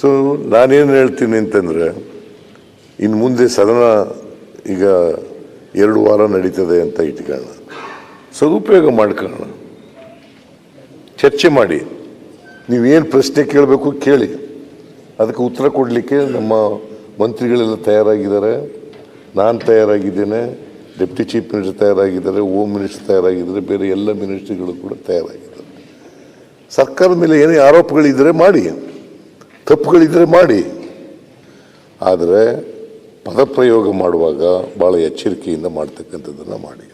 So, ನಾನೇನು ಹೇಳ್ತೀನಿ ಅಂತಂದರೆ ಇನ್ನು ಮುಂದೆ ಸದನ ಈಗ ಎರಡು ವಾರ ನಡೀತದೆ ಅಂತ ಇಟ್ಕೊಳ್ಳೋಣ. ಸದುಪಯೋಗ ಮಾಡ್ಕೊಳ್ಳೋಣ. ಚರ್ಚೆ ಮಾಡಿ. ನೀವೇನು ಪ್ರಶ್ನೆ ಕೇಳಬೇಕು ಕೇಳಿ. ಅದಕ್ಕೆ ಉತ್ತರ ಕೊಡಲಿಕ್ಕೆ ನಮ್ಮ ಮಂತ್ರಿಗಳೆಲ್ಲ ತಯಾರಾಗಿದ್ದಾರೆ. ನಾನು ತಯಾರಾಗಿದ್ದೇನೆ, ಡೆಪ್ಟಿ ಚೀಫ್ ಮಿನಿಸ್ಟರ್ ತಯಾರಾಗಿದ್ದಾರೆ ಹೋಮ್ ಮಿನಿಸ್ಟರ್ ತಯಾರಾಗಿದ್ದಾರೆ, ಬೇರೆ ಎಲ್ಲ ಮಿನಿಸ್ಟ್ರಿಗಳು ಕೂಡ ತಯಾರಾಗಿದ್ದಾರೆ. ಸರ್ಕಾರದ ಮೇಲೆ ಏನೇ ಆರೋಪಗಳಿದ್ದರೆ ಮಾಡಿ. ತಪ್ಪುಗಳಿದ್ದರೆ ಮಾಡಿ. ಆದರೆ ಪದಪ್ರಯೋಗ ಮಾಡುವಾಗ ಭಾಳ ಎಚ್ಚರಿಕೆಯಿಂದ ಮಾಡ್ತಕ್ಕಂಥದ್ದನ್ನು ಮಾಡಿ.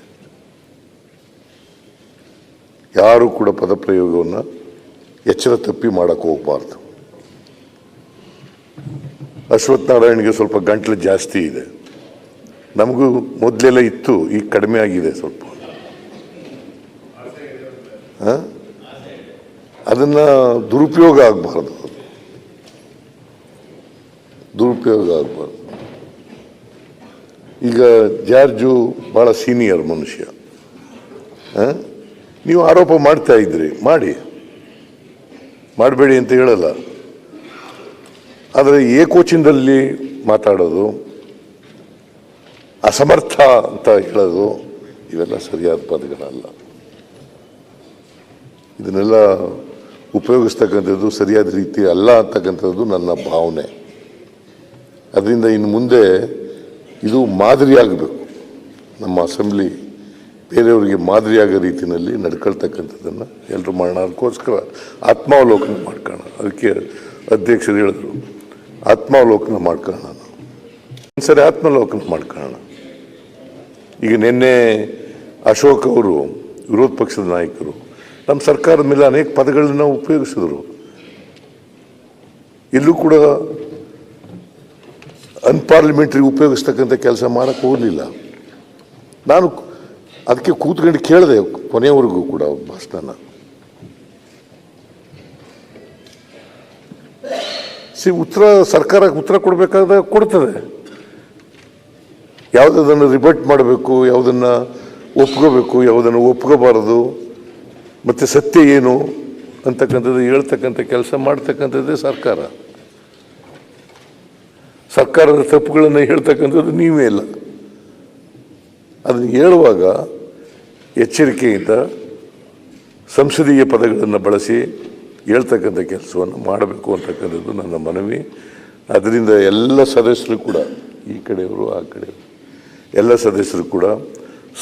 ಯಾರು ಕೂಡ ಪದಪ್ರಯೋಗವನ್ನು ಎಚ್ಚರ ತಪ್ಪಿ ಮಾಡಕ್ಕೆ ಹೋಗಬಾರ್ದು. ಅಶ್ವಥ್ ನಾರಾಯಣ್ಗೆ ಸ್ವಲ್ಪ ಗಂಟ್ಲು ಜಾಸ್ತಿ ಇದೆ. ನಮಗೂ ಮೊದಲೆಲ್ಲ ಇತ್ತು, ಈಗ ಕಡಿಮೆ ಆಗಿದೆ ಸ್ವಲ್ಪ. ಅದನ್ನ ದುರುಪಯೋಗ ಆಗಬಾರ್ದು. ದುರುಪಯೋಗ ಆಗಬಾರ್ದು. ಈಗ ಜಾರ್ಜು ಭಾಳ ಸೀನಿಯರ್ ಮನುಷ್ಯ? ನೀವು ಆರೋಪ ಮಾಡ್ತಾ ಇದ್ರಿ, ಮಾಡಿ. ಮಾಡಬೇಡಿ ಅಂತ ಹೇಳಲ್ಲ. ಆದರೆ ಏಕೋಚಿನದಲ್ಲಿ ಮಾತಾಡೋದು, ಅಸಮರ್ಥ ಅಂತ ಹೇಳೋದು, ಇವೆಲ್ಲ ಸರಿಯಾದ ಪದಗಳಲ್ಲ. ಇದನ್ನೆಲ್ಲ ಉಪಯೋಗಿಸ್ತಕ್ಕಂಥದ್ದು ಸರಿಯಾದ ರೀತಿ ಅಲ್ಲ ಅಂತಕ್ಕಂಥದ್ದು ನನ್ನ ಭಾವನೆ. ಅದರಿಂದ ಇನ್ನು ಮುಂದೆ ಇದು ಮಾದರಿಯಾಗಬೇಕು. ನಮ್ಮ ಅಸೆಂಬ್ಲಿ ಬೇರೆಯವರಿಗೆ ಮಾದರಿಯಾಗೋ ರೀತಿಯಲ್ಲಿ ನಡ್ಕೊಳ್ತಕ್ಕಂಥದ್ದನ್ನು ಎಲ್ಲರೂ ಮಾಡೋಣ ಅದಕ್ಕೋಸ್ಕರ ಆತ್ಮಾವಲೋಕನ ಮಾಡ್ಕೋಣ ಅದಕ್ಕೆ ಅಧ್ಯಕ್ಷರು ಹೇಳಿದ್ರು. ಆತ್ಮಾವಲೋಕನ ಮಾಡ್ಕೊಳ್ಳೋಣ ಒಂದು ಸರಿ, ಆತ್ಮಾವಲೋಕನ ಮಾಡ್ಕೋಣ ಈಗ ನಿನ್ನೆ ಅಶೋಕ್ ಅವರು, ವಿರೋಧ ಪಕ್ಷದ ನಾಯಕರು ನಮ್ಮ ಸರ್ಕಾರದ ಮೇಲೆ ಅನೇಕ ಪದಗಳನ್ನ ಉಪಯೋಗಿಸಿದ್ರು. ಇಲ್ಲೂ ಕೂಡ ಅನ್ಪಾರ್ಲಿಮೆಂಟ್ರಿ ಉಪಯೋಗಿಸ್ತಕ್ಕಂಥ ಕೆಲಸ ಮಾಡಕ್ಕೆ ಹೋಗಲಿಲ್ಲ. ನಾನು ಅದಕ್ಕೆ ಕೂತ್ಕೊಂಡು ಕೇಳಿದೆ ಕೊನೆಯವರೆಗೂ ಕೂಡ ಭಾಷಣ ಸಿ, ಉತ್ತರ ಸರ್ಕಾರಕ್ಕೆ ಉತ್ತರ ಕೊಡಬೇಕಾದ ಕೊಡ್ತದೆ. ಯಾವುದನ್ನು ರಿಬರ್ಟ್ ಮಾಡಬೇಕು, ಯಾವುದನ್ನು ಒಪ್ಕೋಬೇಕು, ಯಾವುದನ್ನು ಒಪ್ಕೋಬಾರದು, ಮತ್ತು ಸತ್ಯ ಏನು ಅಂತಕ್ಕಂಥದ್ದು ಹೇಳ್ತಕ್ಕಂಥ ಕೆಲಸ ಮಾಡ್ತಕ್ಕಂಥದ್ದೇ ಸರ್ಕಾರ. ಸರ್ಕಾರದ ತಪ್ಪುಗಳನ್ನು ಹೇಳ್ತಕ್ಕಂಥದ್ದು ನೀವೇ ಇಲ್ಲ ಅದನ್ನು ಹೇಳುವಾಗ ಎಚ್ಚರಿಕೆಯಿಂದ ಸಂಸದೀಯ ಪದಗಳನ್ನು ಬಳಸಿ ಹೇಳ್ತಕ್ಕಂಥ ಕೆಲಸವನ್ನು ಮಾಡಬೇಕು ಅಂತಕ್ಕಂಥದ್ದು ನನ್ನ ಮನವಿ. ಅದರಿಂದ ಎಲ್ಲ ಸದಸ್ಯರು ಕೂಡ, ಈ ಕಡೆಯವರು, ಆ ಕಡೆಯವರು, ಎಲ್ಲ ಸದಸ್ಯರು ಕೂಡ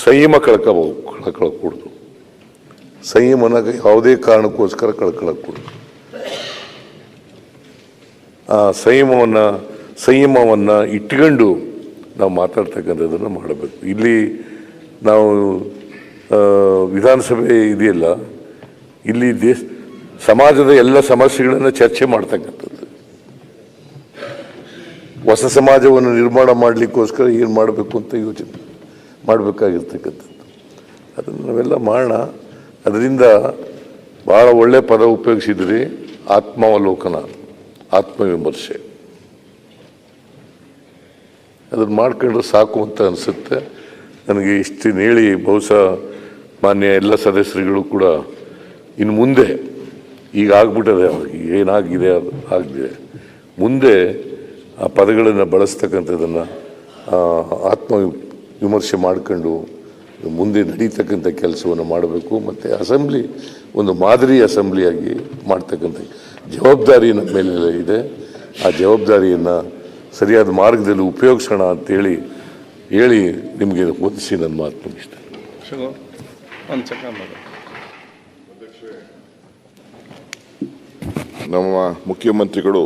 ಸಂಯಮ ಕಳ್ಕೋಬೋ, ಕಳ್ಕೊಳಕೂಡ್ದು. ಸಂಯಮನ ಯಾವುದೇ ಕಾರಣಕ್ಕೋಸ್ಕರ ಕಳ್ಕೊಳಕೂಡ್ದು ಆ ಸಂಯಮವನ್ನು ಸಂಯಮವನ್ನು ಇಟ್ಕೊಂಡು ನಾವು ಮಾತಾಡ್ತಕ್ಕಂಥದ್ದನ್ನು ಮಾಡಬೇಕು. ಇಲ್ಲಿ ನಾವು ವಿಧಾನಸಭೆ ಇದೆಯಲ್ಲ, ಇಲ್ಲಿ ದೇಶ, ಸಮಾಜದ ಎಲ್ಲ ಸಮಸ್ಯೆಗಳನ್ನು ಚರ್ಚೆ ಮಾಡ್ತಕ್ಕಂಥದ್ದು. ಹೊಸ ಸಮಾಜವನ್ನು ನಿರ್ಮಾಣ ಮಾಡಲಿಕ್ಕೋಸ್ಕರ ಏನು ಮಾಡಬೇಕು ಅಂತ ಯೋಚನೆ ಮಾಡಬೇಕಾಗಿರ್ತಕ್ಕಂಥದ್ದು. ಅದನ್ನು ನಾವೆಲ್ಲ ಮಾಡೋಣ. ಅದರಿಂದ ಭಾಳ ಒಳ್ಳೆ ಪದ ಉಪಯೋಗಿಸಿದ್ರಿ, ಆತ್ಮಾವಲೋಕನ, ಆತ್ಮವಿಮರ್ಶೆ. ಅದನ್ನು ಮಾಡ್ಕೊಂಡ್ರೆ ಸಾಕು ಅಂತ ಅನಿಸುತ್ತೆ. ನನಗೆ ಇಷ್ಟಿನ ಹೇಳಿ ಬಹುಶಃ ಮಾನ್ಯ ಎಲ್ಲ ಸದಸ್ಯರುಗಳು ಕೂಡ ಇನ್ನು ಮುಂದೆ ಈಗ ಆಗ್ಬಿಟ್ಟದೆ ಅವಾಗ ಏನಾಗಿದೆ ಅದು ಆಗಿದೆ ಮುಂದೆ ಆ ಪದಗಳನ್ನು ಬಳಸ್ತಕ್ಕಂಥದ್ದನ್ನು ಆತ್ಮ ವಿಮರ್ಶೆ ಮಾಡ್ಕೊಂಡು ಮುಂದೆ ನಡೀತಕ್ಕಂಥ ಕೆಲಸವನ್ನು ಮಾಡಬೇಕು. ಮತ್ತು ಅಸೆಂಬ್ಲಿ, ಒಂದು ಮಾದರಿ ಅಸೆಂಬ್ಲಿಯಾಗಿ ಮಾಡ್ತಕ್ಕಂಥ ಜವಾಬ್ದಾರಿ ನಮ್ಮ ಮೇಲೆ ಇದೆ. ಆ ಜವಾಬ್ದಾರಿಯನ್ನು ಸರಿಯಾದ ಮಾರ್ಗದಲ್ಲಿ ಉಪಯೋಗಿಸೋಣ ಅಂತೇಳಿ ಹೇಳಿ ನಿಮಗೆ ಓದಿಸಿ ನನ್ನ ಮಾತು ಮುಗಿಸ್ತೇನೆ ನಮ್ಮ ಮುಖ್ಯಮಂತ್ರಿಗಳು